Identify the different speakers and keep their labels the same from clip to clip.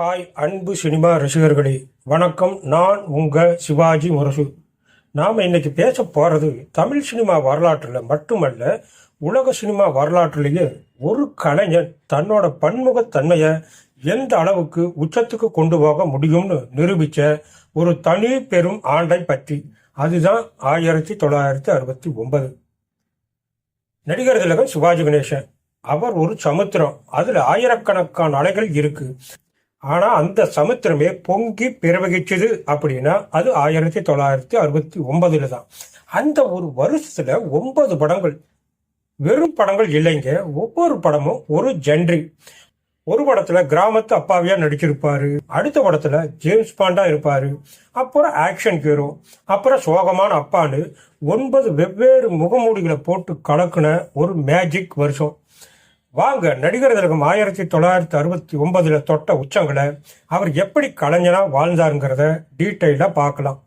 Speaker 1: Hi அன்பு cinema ரசிகர்களே. வணக்கம். நான் உங்கள் சிவாஜி முரசு. நாம் இன்னைக்கு பேச போகிறது தமிழ் சினிமா வரலாற்றில் மட்டுமல்ல உலக சினிமா வரலாற்றிலேயே ஒரு கலைஞன் தன்னோட பன்முகத்தன்மையை எந்த அளவுக்கு உச்சத்துக்கு கொண்டு போக முடியும்னு நிரூபித்த ஒரு தனி பெரும் ஆண்டை பற்றி. அதுதான் ஆயிரத்தி தொள்ளாயிரத்தி அறுபத்தி ஒன்பது. நடிகர் திலகம் சிவாஜி கணேசன். அவர் ஒரு சமுத்திரம். அதில் ஆயிரக்கணக்கான அலைகள் இருக்கு. ஆனால் அந்த சமுத்திரமே பொங்கி பிறவகிச்சது அப்படின்னா அது ஆயிரத்தி தொள்ளாயிரத்தி அறுபத்தி ஒன்பதுல தான். அந்த ஒரு வருஷத்துல ஒன்பது படங்கள். வெறும் படங்கள் இல்லைங்க. ஒவ்வொரு படமும் ஒரு ஜென்ரி. ஒரு படத்துல கிராமத்து அப்பாவியா நடிச்சிருப்பாரு. அடுத்த படத்துல ஜேம்ஸ் பாண்டா இருப்பாரு. அப்புறம் ஆக்ஷன் ஹீரோ. அப்புறம் சோகமான அப்பான்னு ஒன்பது வெவ்வேறு முகமூடிகளை போட்டு கலக்குன ஒரு மேஜிக் வருஷம். வாங்க நடிகர் திலகம் ஆயிரத்தி தொள்ளாயிரத்தி அறுபத்தி ஒன்பதுல தொட்ட உச்சங்களை அவர் எப்படி கலைஞனா வாழ்ந்தாருங்கிறத டீட்டெயிலா பார்க்கலாம்.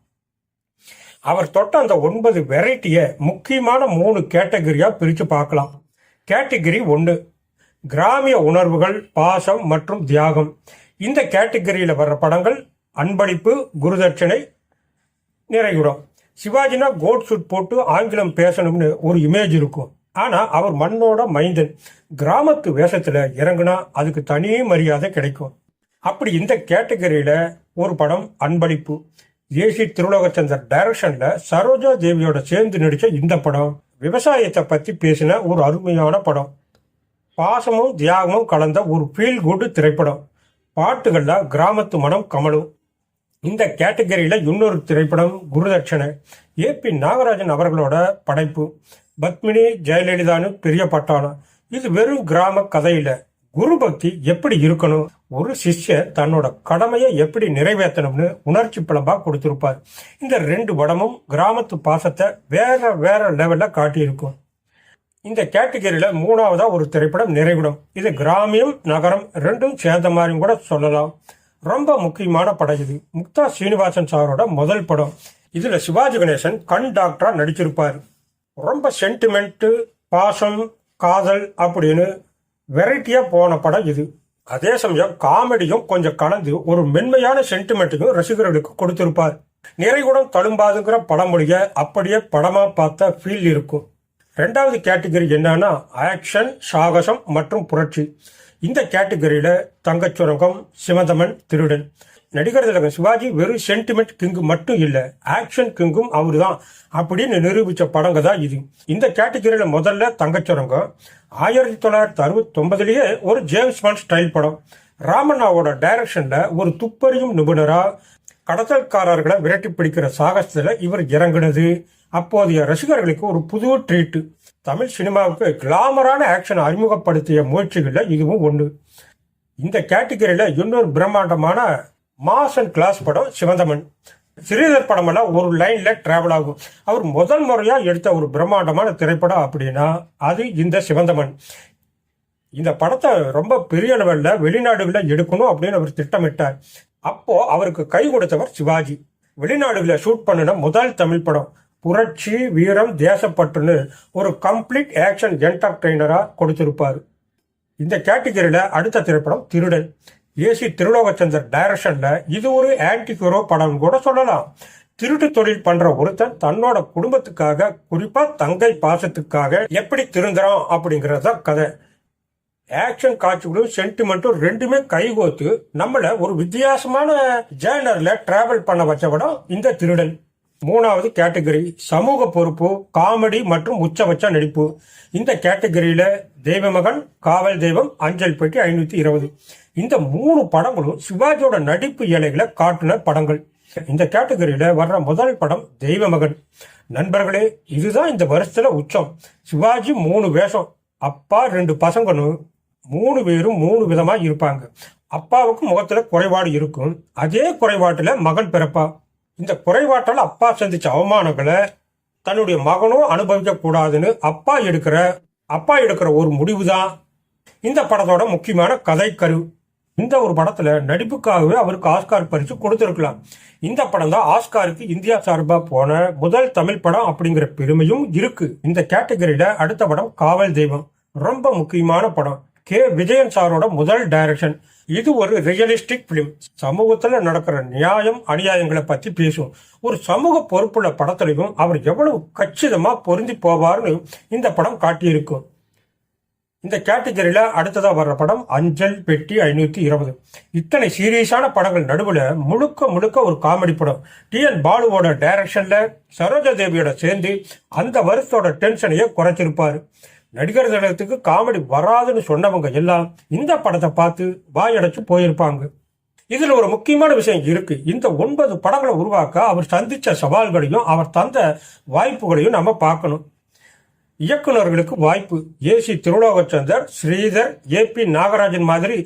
Speaker 1: அவர் தொட்ட அந்த ஒன்பது வெரைட்டியை முக்கியமான மூணு கேட்டகரியா பிரிச்சு பார்க்கலாம். கேட்டகரி ஒன்று கிராமிய உணர்வுகள் பாசம் மற்றும் தியாகம். இந்த கேட்டகரியில வர்ற படங்கள் அன்பளிப்பு குருதட்சணை நிறைகுடம் சிவாஜினா கோட் சூட் போட்டு ஆங்கிலம் பேசணும்னு ஒரு இமேஜ் இருக்கும். ஆனால் அவர் மண்ணோட மைந்தன். கிராமத்து வேஷத்தில் இறங்குனா அதுக்கு தனி மரியாதை கிடைக்கும். அப்படி இந்த கேட்டகரியில் ஒரு படம் அன்பளிப்பு. ஏசி திருலோகச்சந்தர் டைரக்ஷனில் சரோஜா தேவியோட சேர்ந்து நடித்த இந்த படம். விவசாயத்தை பற்றி பேசின ஒரு அருமையான படம். பாசமும் தியாகமும் கலந்த ஒரு ஃபீல் குட் திரைப்படம். பாட்டுகளில் கிராமத்து மனம் கமலும் இந்த கேட்டகரியில் இன்னொரு திரைப்படம் குருதட்சணை. ஏ பி நாகராஜன் அவர்களோட படைப்பு. பத்மினி ஜெயலலிதான்னு பெரிய பட்டாளம் இது வெறும் கிராம கதையில. குரு பக்தி எப்படி இருக்கணும்? ஒரு சிஷ்யர் தன்னோட கடமையை எப்படி நிறைவேற்றணும்னு உணர்ச்சி பிளம்பா கொடுத்திருப்பார். இந்த ரெண்டு படமும் கிராமத்து பாசத்தை வேற வேற லெவல்ல காட்டியிருக்கும். இந்த கேட்டகரியில மூணாவதா ஒரு திரைப்படம் நிறைவிடம். இது கிராமியம் நகரம் ரெண்டும் சேர்ந்த மாதிரியும் கூட சொல்லலாம். ரொம்ப முக்கியமான படம் இது. முக்தா சீனிவாசன் சாரோட முதல் படம். இதுல சிவாஜி கணேசன் கண் டாக்டரா நடிச்சிருப்பாரு. ரொம்ப சென்டிமெண்ட்டு பாசம் காதல் அப்படின்னு வெரைட்டியாக போன படம் இது. அதே சமயம் காமெடியும் கொஞ்சம் கலந்து ஒரு மென்மையான சென்டிமெண்ட்டையும் ரசிகர்களுக்கு கொடுத்திருப்பார். நிறைகுடம் தழும்பாதுங்கிற படமொழிய அப்படியே படமா பார்த்த ஃபீல் இருக்கும். ரெண்டாவது கேட்டகரி என்னன்னா ஆக்ஷன் சாகசம் மற்றும் புரட்சி. இந்த கேட்டகரியில தங்கச்சுரங்கம் சிவந்தமன் திருடன். நடிகர் திலகம் சிவாஜி வெறும் சென்டிமெண்ட் கிங்கு மட்டும் இல்ல ஆக்ஷன் கிங்கும் அவரு தான் அப்படின்னு நிரூபிச்ச படங்க தான் இது. இந்த கேட்டகரியில முதல்ல தங்கச்சுரங்கம். ஆயிரத்தி தொள்ளாயிரத்தி அறுபத்தி ஒன்பதுலயே ஒரு ஜேம்ஸ் பாண்ட் ஸ்டைல் படம். ராமண்ணாவோட டைரக்ஷன்ல ஒரு துப்பறியும் நிபுணரா கடத்தல்காரர்களை விரட்டி பிடிக்கிற சாகசத்துல இவர் இறங்குனது. அப்போதைய ரசிகர்களுக்கு ஒரு புது ட்ரீட்டு தமிழ் சினிமாவுக்கு கிளாமரான ஆக்ஷன் அறிமுகப்படுத்திய முயற்சிகளில் இதுவும் ஒன்று இந்த கேட்டகரியில் இன்னொரு பிரம்மாண்டமான மாஸ் அண்ட் கிளாஸ் படம் சிவந்தமன். ஸ்ரீதர் படமெல்லாம் ஒரு லைன்ல டிராவல் ஆகும். அவர் முதல் முறையா எடுத்த ஒரு பிரம்மாண்டமான திரைப்படம் அப்படின்னா அது இந்த சிவந்தமன். இந்த படத்தை ரொம்ப பெரிய லெவல்ல வெளிநாடுகளில் எடுக்கணும் அப்படின்னு அவர் திட்டமிட்டார். அப்போ அவருக்கு கை கொடுத்தவர் சிவாஜி. வெளிநாடுகளில் ஷூட் பண்ணின முதல் தமிழ் படம். புரட்சி வீரம் தேசப்பட்டுன்னு ஒரு கம்ப்ளீட் ஆக்ஷன் என்டர்டெய்னராக கொடுத்திருப்பார். இந்த கேட்டகரியில் அடுத்த திரைப்படம் திருடன். ஏசி திருலோகச்சந்தர் டைரக்ஷன்ல இது ஒரு ஆன்டி ஹீரோ படம் கூட சொல்லலாம். திருட்டு தொழில் பண்ற ஒருத்தன் தன்னோட குடும்பத்துக்காக குறிப்பா தங்கை பாசத்துக்காக எப்படி திருந்துறான் அப்படிங்கறத தான் கதை. ஆக்ஷன் காட்சிகளும் சென்டிமெண்ட்டும் ரெண்டுமே கைகோத்து நம்மள ஒரு வித்தியாசமான ஜேனர்ல டிராவல் பண்ண வச்ச படம் இந்த திருடன். மூணாவது கேட்டகரி சமூக பொறுப்பு காமெடி மற்றும் உச்சபட்ச நடிப்பு. இந்த கேட்டகரியில தெய்வமகன் காவல் தெய்வம் அஞ்சல் பெட்டி ஐநூத்தி இருபது. இந்த மூணு படங்களும் சிவாஜியோட நடிப்பு இலைகளை காட்டின படங்கள். இந்த கேட்டகரியில வர்ற முதல் படம் தெய்வமகன். நண்பர்களே இதுதான் இந்த வருஷத்துல உச்சம். சிவாஜி மூணு வேஷம். அப்பா ரெண்டு பசங்களும் மூணு பேரும் மூணு விதமா இருப்பாங்க. அப்பாவுக்கு முகத்துல குறைபாடு இருக்கும். அதே குறைபாட்டுல மகன் பிறப்பா இந்த குறைபாட்டால் அப்பா சந்திச்ச அவமானங்களை தன்னுடைய மகனும் அனுபவிக்கக்கூடாதுன்னு அப்பா எடுக்கிற அப்பா எடுக்கிற ஒரு முடிவு தான் இந்த படத்தோட முக்கியமான கதை கரு இந்த ஒரு படத்துல நடிப்புக்காகவே அவருக்கு ஆஸ்கார் பரிசு கொடுத்திருக்கலாம். இந்த படம் தான் ஆஸ்காருக்கு இந்தியா சார்பா போன முதல் தமிழ் படம் அப்படிங்கிற பெருமையும் இருக்கு. இந்த கேட்டகரியில அடுத்த படம் காவல் தெய்வம். ரொம்ப முக்கியமான படம். கே. விஜயன் சாரோட முதல் டைரக்ஷன் இது ஒரு ரியலிஸ்டிக் பிலிம் சமூகத்துல நடக்கிற நியாயம் அநியாயங்களை பத்தி பேசும். ஒரு சமூக பொறுப்புள்ள படத்திலையும் அவர் எவ்வளவு கச்சிதமா பொருந்தி போவார்னு இந்த படம் காட்டியிருக்கும் இந்த கேட்டகரியில அடுத்ததா வர்ற படம் அஞ்சல் பெட்டி ஐநூத்தி இருபது. இத்தனை சீரியஸான படங்கள் நடுவுல முழுக்க முழுக்க ஒரு காமெடி படம். டி. என். பாலுவோட டைரக்ஷன்ல சரோஜா தேவியோட சேர்ந்து அந்த வருஷத்தோட டென்ஷனையே குறைச்சிருப்பாரு. நடிகர் தினத்துக்கு காமெடி வராதுன்னு சொன்னவங்க எல்லாம் இந்த படத்தை பார்த்து வாயடைச்சு போயிருப்பாங்க. இதுல ஒரு முக்கியமான விஷயம் இருக்கு. இந்த ஒன்பது படங்களை உருவாக்க அவர் சந்திச்ச சவால்களையும் அவர் தந்த வாய்ப்புகளையும் நம்ம பார்க்கணும். இயக்குனர்களுக்கு வாய்ப்பு. A C Tirulokchandar Sridhar A P Nagarajan மாதிரி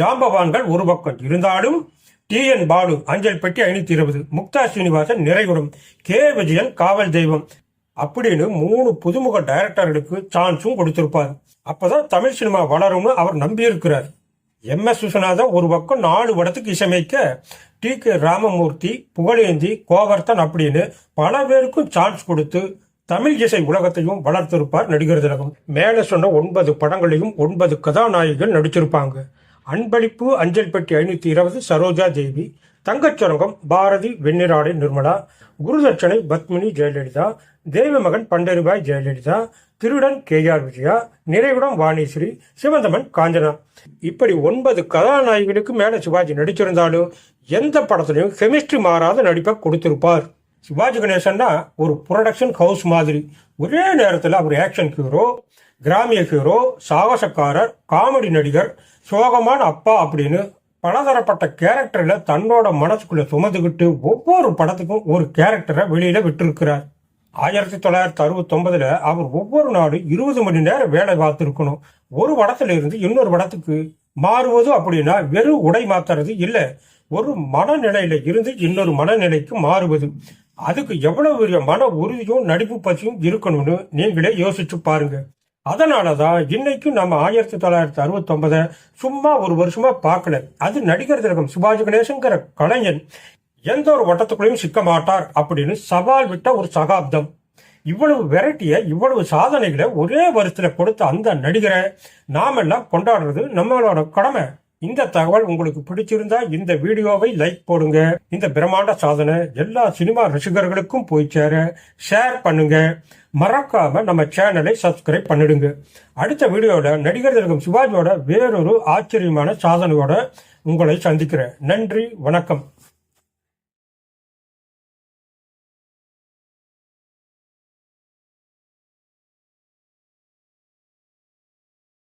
Speaker 1: ஜாம்பவான்கள் ஒரு பக்கம் இருந்தாலும் டி என் பாலு அஞ்சல் பெட்டி ஐநூத்தி இருபது முக்தா சீனிவாசன் நிறைவுறும். கே. விஜயன் காவல் தெய்வம். அப்படின்னு மூணு புதுமுக டைரக்டர்களுக்கு சான்ஸும் கொடுத்திருப்பார். அப்பதான் தமிழ் சினிமா வளரும்னு அவர் நம்பியிருக்கிறார். எம். எஸ். விஸ்வநாதன் ஒரு பக்கம் நாலு படத்துக்கு இசையமைக்க டி. கே. ராமமூர்த்தி புகழேந்தி கோவர்த்தன் அப்படின்னு பல பேருக்கும் சான்ஸ் கொடுத்து தமிழ் இசை உலகத்தையும் வளர்த்திருப்பார் நடிகர் திலகம் மேலே சொன்ன ஒன்பது படங்களையும் ஒன்பது கதாநாயகிகள் நடிச்சிருப்பாங்க. அன்பளிப்பு அஞ்சல் பெட்டி ஐநூத்தி இருபது சரோஜா தேவி தங்கச்சுரங்கம் பாரதி வெண்ணிராடை நிர்மலா குருதட்சணை பத்மினி ஜெயலலிதா தேவமகன் பண்டரிபாய் ஜெயலலிதா திருடன் கே ஆர் விஜயா நிறைவிடம் வாணிஸ்ரீ சிவந்தமன் காஞ்சனா. இப்படி ஒன்பது கதாநாயகிகளுக்கு மேலே சிவாஜி நடிச்சிருந்தாலும் எந்த படத்துலையும் கெமிஸ்ட்ரி மாறாத நடிப்பை கொடுத்திருப்பார். சிவாஜி கணேசன்னா ஒரு ப்ரொடக்ஷன் ஹவுஸ் மாதிரி. ஒரே நேரத்தில் அவர் ஆக்ஷன் ஹீரோ கிராமிய ஹீரோ சாகசக்காரர் காமெடி நடிகர் சோகமான அப்பா அப்படின்னு பலதரப்பட்ட கேரக்டரில் தன்னோட மனசுக்குள்ள சுமந்துக்கிட்டு ஒவ்வொரு படத்துக்கும் ஒரு கேரக்டரை வெளியில விட்டுருக்கிறார். ஆயிரத்தி தொள்ளாயிரத்தி அறுபத்தொன்பதில் அவர் ஒவ்வொரு நாளும் இருபது மணி நேரம் வேலை பார்த்துருக்கணும். ஒரு படத்துல இருந்து இன்னொரு படத்துக்கு மாறுவது அப்படின்னா வெறும் உடை மாத்துறது இல்ல. ஒரு மனநிலையில இருந்து இன்னொரு மனநிலைக்கு மாறுவது. அதுக்கு எவ்வளவு பெரிய மன உறுதியும் நடிப்பு பசியும் இருக்கணும்னு நீங்களே யோசிச்சு பாருங்க. அதனாலதான் இன்னைக்கும் நம்ம ஆயிரத்தி தொள்ளாயிரத்தி அறுபத்தொன்பதை சும்மா ஒரு வருஷமா பார்க்கல. அது நடிகர் திலகம் சிவாஜி கணேசங்கிற கலைஞன் எந்த ஒரு வட்டத்துக்குள்ளேயும் சிக்க மாட்டார் அப்படின்னு சவால் விட்ட ஒரு சகாப்தம். இவ்வளவு வெரைட்டிய இவ்வளவு சாதனைகளை ஒரே வருஷத்துல கொடுத்த அந்த நடிகரை நாமெல்லாம் கொண்டாடுறது நம்மளோட கடமை. இந்த தகவல் உங்களுக்கு பிடிச்சிருந்தா இந்த வீடியோவை லைக் போடுங்க. இந்த பிரம்மாண்ட சாதனை எல்லா சினிமா ரசிகர்களுக்கும் போய் சேர ஷேர் பண்ணுங்க. மறக்காம நம்ம சேனலை சப்ஸ்கிரைப் பண்ணிடுங்க. அடுத்த வீடியோல நடிகர் திலகம் சிவாஜியோட வேறொரு ஆச்சரியமான சாதனையோட உங்களை சந்திக்கிறேன். நன்றி வணக்கம்.